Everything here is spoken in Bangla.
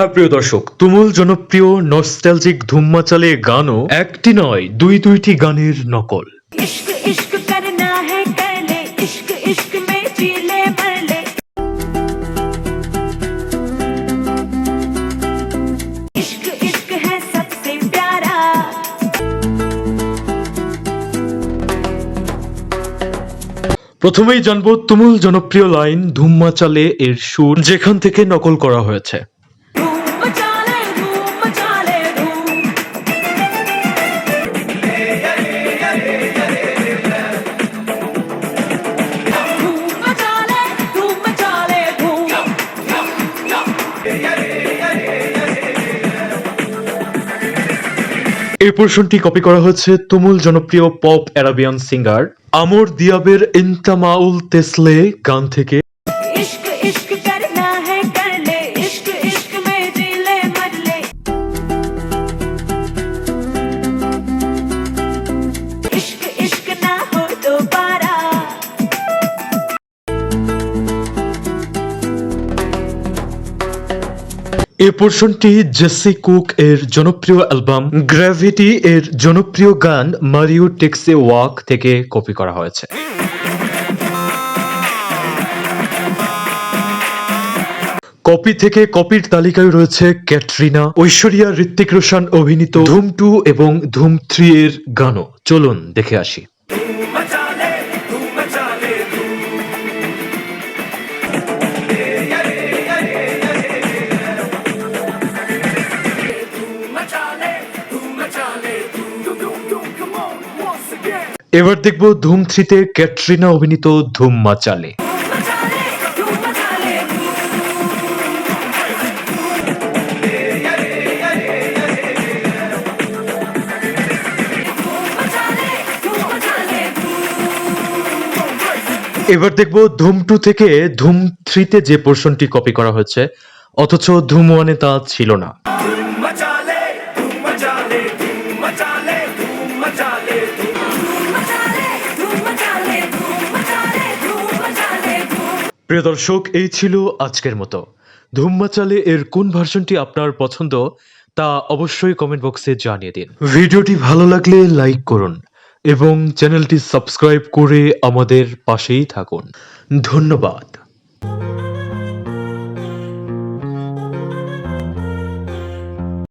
হ্যাঁ প্রিয় দর্শক তুমুল জনপ্রিয় নস্টালজিক ধুম্মাচালে গানও একটি নয় দুই দুইটি গানের নকল। প্রথমেই জানব তুমুল জনপ্রিয় লাইন ধুম্মা চালে এর সুর যেখান থেকে নকল করা হয়েছে। এই পোর্শনটি কপি করা হয়েছে তুমুল জনপ্রিয় পপ অ্যারাবিয়ান সিঙ্গার আমর দিয়াবের ইন্তামাউল তেসলে গান থেকে। এই পোর্শনটি জেসি কুক এর জনপ্রিয় অ্যালবাম গ্র্যাভিটি এর জনপ্রিয় গান মারিও টেক্সে ওয়াক থেকে কপি করা হয়েছে। কপি থেকে কপির তালিকায় রয়েছে ক্যাটরিনা ঐশ্বরিয়া ঋত্বিক রোশন অভিনীত ধুম টু এবং ধুম থ্রি এর গানও। চলুন দেখে আসি। এবার দেখব ধুম থ্রিতে ক্যাটরিনা অভিনীত ধুম মাচালে এবার দেখব ধুম টু থেকে ধুম থ্রিতে যে পোর্শনটি কপি করা হয়েছে, অথচ ধুম ওয়ানে তা ছিল না। প্রিয় দর্শক, এই ছিল আজকের মতো। ধুমমাচালে এর কোন ভার্সনটি আপনার পছন্দ তা অবশ্যই কমেন্ট বক্সে জানিয়ে দিন। ভিডিওটি ভালো লাগলে লাইক করুন এবং চ্যানেলটি সাবস্ক্রাইব করে আমাদের পাশেই থাকুন। ধন্যবাদ।